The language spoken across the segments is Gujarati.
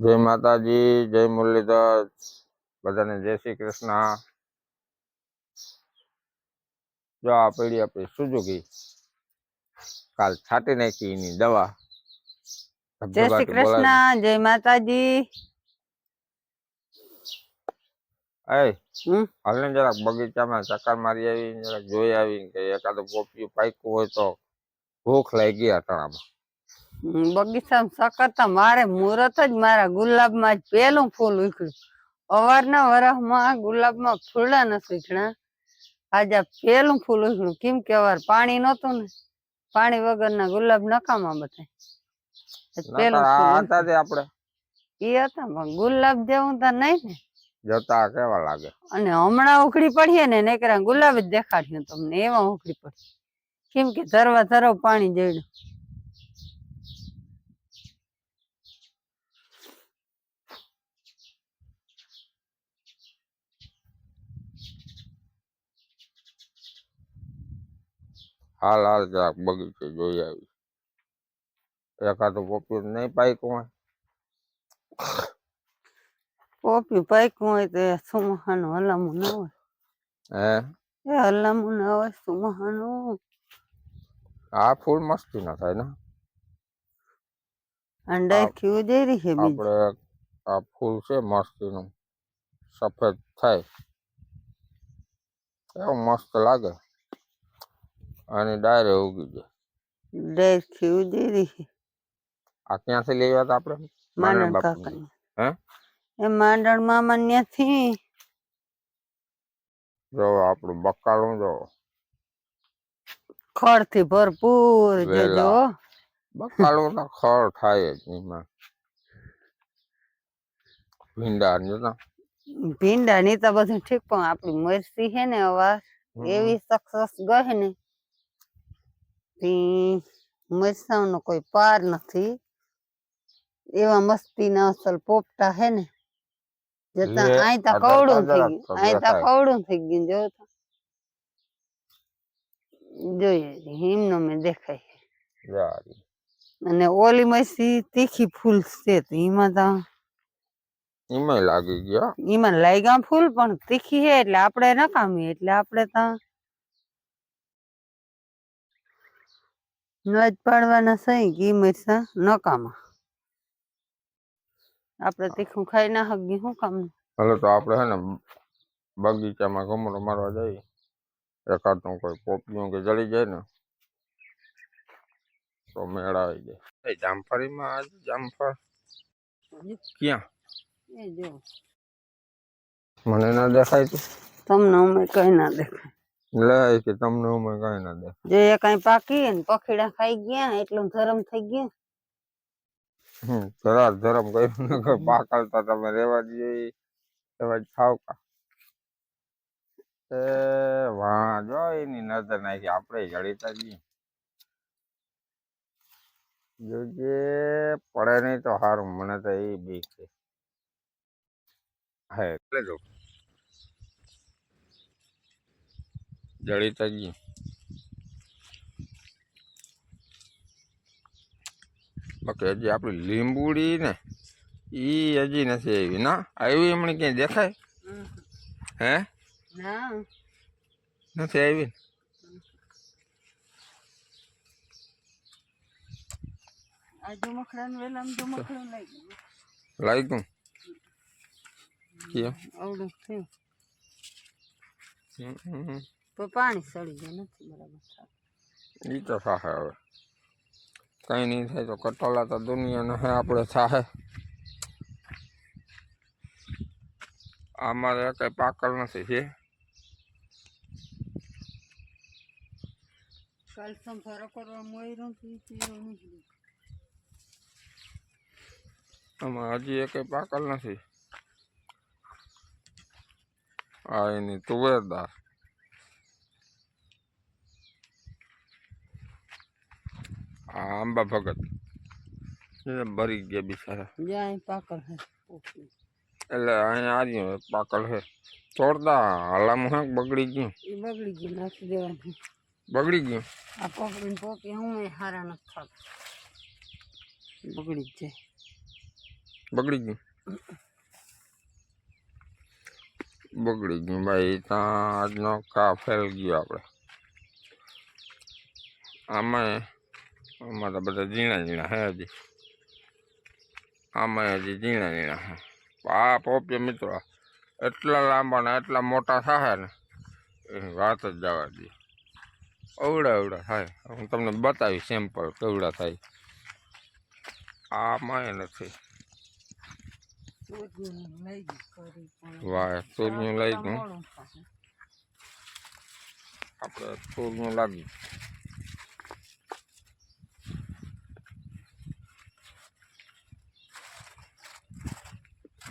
જય માતાજી જય મુરલીધર બધાને જય શ્રી કૃષ્ણ જો આ પડી આપણી સુઝુકી કાલ છાંટી નાખી એની દવા જય શ્રી કૃષ્ણ જય માતાજી એ હમ? હાલને જરાક બગીચામાં ચક્કર મારી આવી જરાક જોઈ આવી કે એકાદું પોપિયું પાક્યું હોય તો ભૂખ લાગી અટાણામાં હમ, બગીચામાં સકરતા મારે મુહૂર્ત જ મારા ગુલાબમાં જ પેલું ફૂલ ઉખડ્યું. અવારના વરહમાં ગુલાબમાં ફૂલડા નથી ઉખડ્યા આજે પેલું ફૂલ ઉખડ્યું. કેમ કે અવાર પાણી નતું ને. પાણી વગરના ગુલાબ નકામા બધા. પેલું ફૂલ આપણે. ઈ હતા પણ ગુલાબ જેવું તો નહીં ને. જતા કેવા લાગે? અને હમણાં ઉખડી પડીએ ને નેકરા ગુલાબ જ દેખાડ્યું તમને એવા ઉખડી પડી. કેમ કે ધરવા ધરવ પાણી જડ્યું હાલ હાલ જરાક બગીચે જોઈ આવી એકાદો પોપિયું નહીં પાક્યું હોય. પોપ્યું પાક્યું હોય તો સુમહાન હલામું ના હોય. હે? એ હલામું ના હોય સુમહાનું. આ ફૂલ મસ્તી ના થાય ને. અંડા ખીવું જઈ રહી છે આપણે આ ફૂલ છે મસ્તીનું. સફેદ થાય. એવું મસ્ત લાગે. અને ડાયરે ઉગી જાય ડેરથી જઈ રહી. આ ક્યાંથી લઈ આવ્યા હતા આપણે? માંડણ કાકા હે? એ માંડણ મામા ન્યાથી. જો આપણું બકાલું જો. ખડથી ભરપૂર. જોજો બકાલું તો ખર થાય જ એમાં. ભીંડા ને. ભીંડા ની તો બધું ઠીક પણ આપણી મરસી હે ને અવાજ. એવી સક્સેસ ગઈ ને. તી મરસાનો કોઈ પાર નથી એવા મસ્તી ના અસલ પોપટા હે ને જતા લે, આઈ તા આ કવડું ધરતા થઈ જરાક ગયું આઈ તા દેખાય. કવડું થઈ ગયું જો તો જોઈએ હિમનો મેં દેખાય જારી. અને ઓલી મસી તીખી ફૂલ છે તો એમાં તો એમાંય લાગી ગયા એમાં લાગ્યા ફૂલ પણ તીખી છે એટલે આપણે નકામી એટલે આપણે તો નજ પાડવાના સહી ઘી મરસા નકામા. આપણે તીખું ખાઈ ના હગી શું કામ ભલે તો આપણે હે ને બગીચામાં ગમરો મારવા જઈએ. એકાદનું કોઈ પોપિયું કે જળી જાય ને તો મેળ આવી જાય. એ જામફળીમાં આજ જામફળ. ક્યાં? એ જો. મને ના દેખાય તું. તમને અમે કઈ ના દેખાય. લે કે તમને અમે કઈ ના દે. જે કઈ પાકી ને પખીડા ખાઈ ગયા એટલું ધરમ થઈ ગયા. જરા ધરમ કર્યું ને કે પાકલતા તમે રેવા દઈએ એવા ખાવકા ખાવ એ વાહ જો એની નજર નાખી આપણે જડીતા જઈએ. જોજે પડે નહીં તો સારું મને તો એ બી છે. હા એટલે જો જડીતા ગયું. બાકી હજી આપણી લીંબુડી ને એ હજી નથી આવી. ના આવી એમણે ક્યાંય દેખાય? હે? નથી આવી લાગ્યું. કેમ? આવડું થયું. હમ, હમ, હમ. તો પાણી સડી જાય નથી બરાબર થતું. ઈ તો થાહે હવે કઈ નહીં થાય તો કટોલા તો દુનિયાના હે આપણે થાહે આમાં તો કઈ પાકલ નથી છે કાલ સંભારો કરવા મોયરું થી પીવું નહીં. આમાં હજી એ કઈ પાકલ નથી આ એની તુવેરદાર આંબા ભગત એ ભરી ગયા બિચારા જાય પાકલ હે ઓકે. એટલે અહીંયા આવ્યું પાકલ છે તોડતા હાલામાં હાંક બગડી ગયું ઈ બગડી ગયું નાખી દેવાનું બગડી ગયું આ પકડીને પોપી હું હારા નથી થતા બગડી જ જાય બગડી ગયું બગડી ગયું ભાઈ ત્યાં આજનો કા ફેલ ગયો આપણે આમાં આમાં તો બધા ઝીણા ઝીણા હે હજી. આમાં હજી ઝીણા ઝીણા હે. આ પોપિયા મિત્રો એટલા લાંબા ને એટલા મોટા થાય ને એની વાત જ જવા દે. અવડા અવડા થાય. હું તમને બતાવી સેમ્પલ કેવડા થાય. આમાં નથી. વાહ સૂર્યનું લઈ ગયું. આપણે સૂર્યનું લાગ્યું.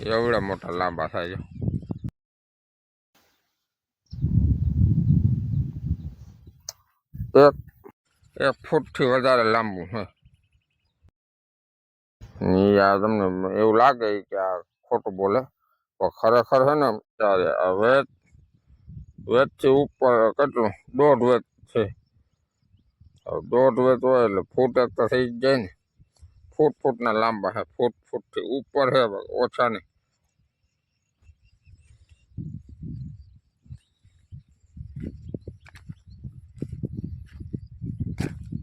એવડા મોટા લાંબા થાય છે. એક એક ફૂટથી વધારે લાંબુ છે. આ તમને એવું લાગે કે આ ખોટું બોલે. પણ ખરેખર છે ને ત્યારે આ વેત વેતથી ઉપર કેટલું? દોઢ વેચ છે. દોઢ વેચ હોય એટલે ફૂટ એક તો થઈ જ જાય ને. ફૂટ ફૂટના લાંબા છે ફૂટ ફૂટથી ઉપર છે પણ ઓછા નહીં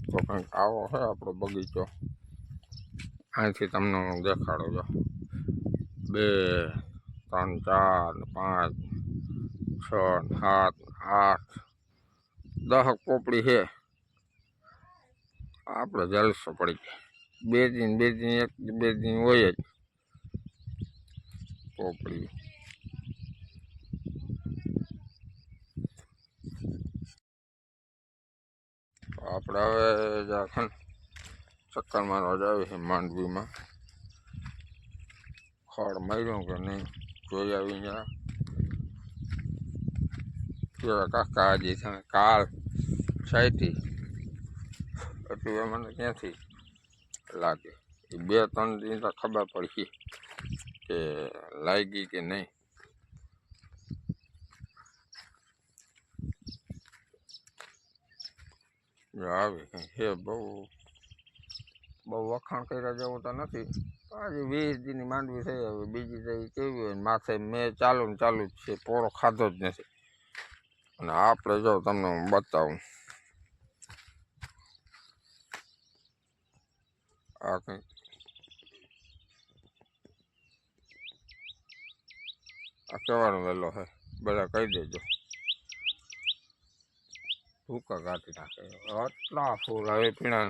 તો કંઈક આવો છે આપણો બગીચો અહીંથી તમને હું દેખાડું જો બે ત્રણ ચાર ને પાંચ છ ને સાત ને આઠ દહક પોપડી છે આપણે જલસો પડી જાય બે દિન બે દિન એક બે દિન હોય જ પોપડી તો આપણે હવે જરાખંડ ચક્કર મારવા જાવી છે માંડવીમાં ખડ માર્યું કે નહીં જોઈ આવી જરા કેવા કાકા હજી છે કાલ સાઈટી એટલું એ મને ક્યાંથી લાગે. એ બે, ત્રણ દિન તો ખબર પડી કે લાગી કે નહીં. આવી છે, બહુ બહુ વખાણ કર્યા જેવું તો નથી. આજે વીસ દિનની માંડવી થઈ, હવે બીજી થઈ કેવી હોય માથે મેં ચાલુ ને ચાલુ જ છે પોરો ખાધો જ નથી. અને આપણે જો તમને હું બતાવું. આ કંઈક આ કેવાનો વહેલો છે બધા કહી દેજો ભૂકા કાઢી નાખે આટલા ફૂલ હવે પીણા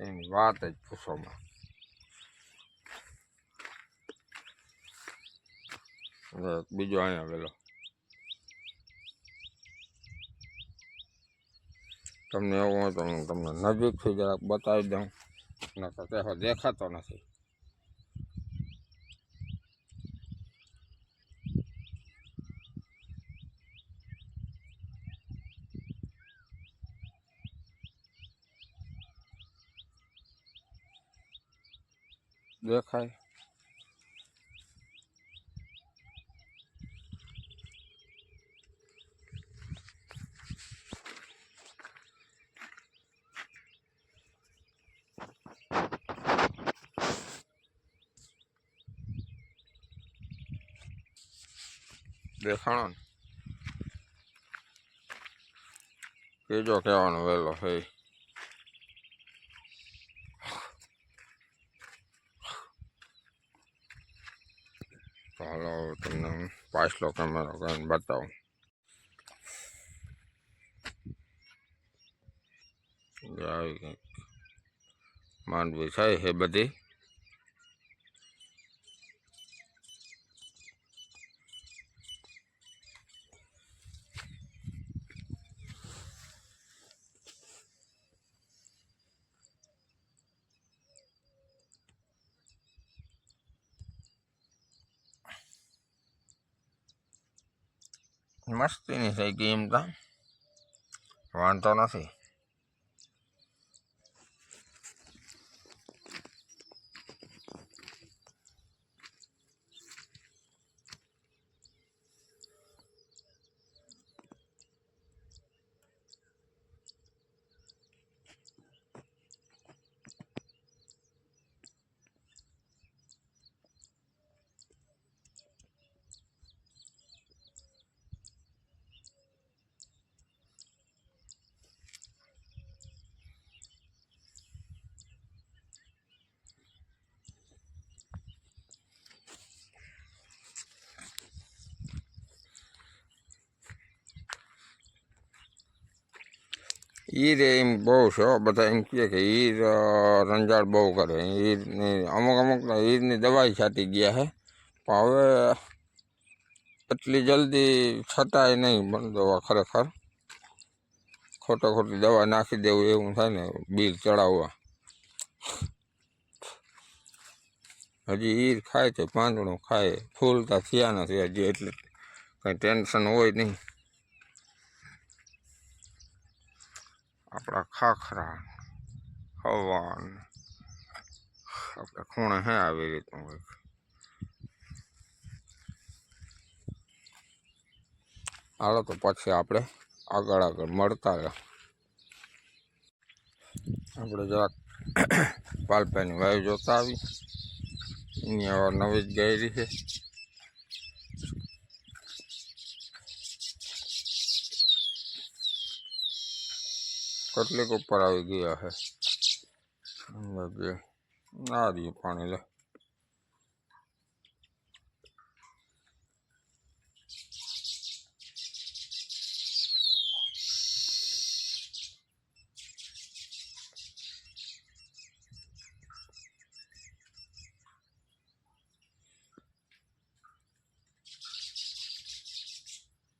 એની વાત જ પૂછોમાં હવે બીજો અહીંયા વેલો તમને એવું હોય તો હું તમને નજીકથી જરાક બતાવી દઉં નકર તેહો દેખાતો નથી દેખાય દેખાણો ને કેજો કહેવાનો વહેલો છે ઈ. તો હાલો હવે તમને હું પાછલો કેમેરો કરીને બતાવું જો આવી કંઈક માંડવી છે એ બધી મસ્તીની થઈ ગઈ એમ તો વાંધો નથી ઈર એમ બહુ છે બધા એમ કહે કે અ, રંજાડ બહુ કરે. ઈરની અમુક અમુક ઈદની દવાઈ છાંટી ગયા છે પણ હવે એટલી જલ્દી છટાય નહીં પણ દવા ખરેખર. ખોટો ખોટી દવા નાખી દેવું એવું થાય ને બિલ ચડાવવા. હજી ઈર ખાય છે પાંદડું ખાય. ફૂલતા થયા નથી હજી એટલે કંઈ ટેન્શન હોય નહીં. આપણા ખાખરા હવાન આપણે ખૂણે હે આવી રીતનું કંઈક હાલો તો પછી આપણે આગળ આગળ મળતા રહે આપણે જરાક પાલપાની વાયુ જોતા આવી એની હવે નવી જ ગયેલી છે કેટલીક ઉપર આવી ગયા છે અંદાજે ના રહ્યું પાણી લે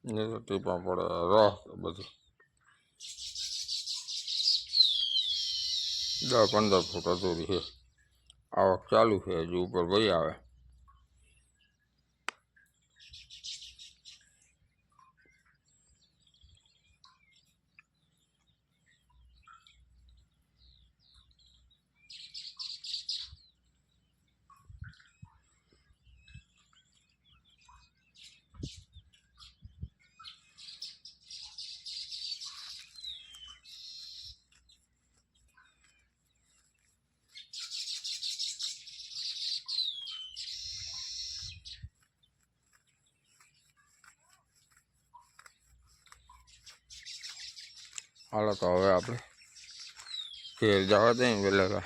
ને તો ટીપા પડે રહ બધું દસ પંદર ફૂટ અધૂરી છે આવક ચાલુ છે હજુ ઉપર ભાઈ આવે. હાલો તો હવે આપણે ઘેર જવા દઈએ પેલા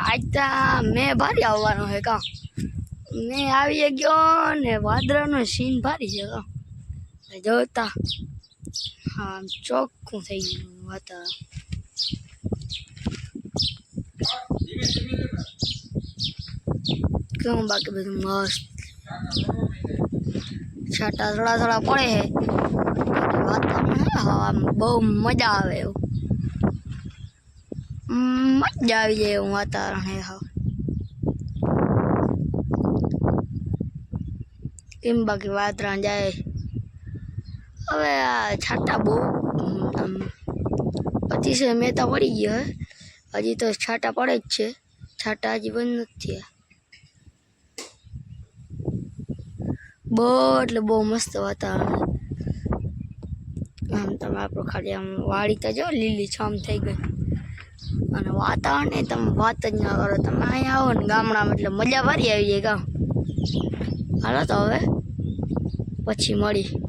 આજ તો મેં ભારી આવવાનો છે કા. મેં આવી ગયો ને વાદળાનો સીન ભારી છે કા. જોતા. હા, ચોખ્ખું થઈ ગયું વાતાવરણ કેવું બાકી બધું મસ્ત છાટા થોડા થોડા પડે છે બાકી વાતાવરણ છે હા આમ બહુ મજા આવે એવું હમ, મજા આવી જાય એવું વાતાવરણ હે હા કેમ બાકી વાતરા જાય હવે આ છાટા બહુ હમ, આમ અતિશય મેતા પડી ગયો હે હજી તો છાટા પડે જ છે છાટા હજી બંધ નથી થયા બહુ, એટલે બહુ મસ્ત વાતાવરણ આમ તમે આપણું ખાલી આમ વાડી તો જો, લીલી છમ થઈ ગઈ. અને વાતાવરણ એ તમે વાત જ ના કરો. તમે અહીંયા આવો ને ગામડામાં, એટલે મજા ભરી આવી જાય ગામ. હાલો તો હવે, પછી મળી.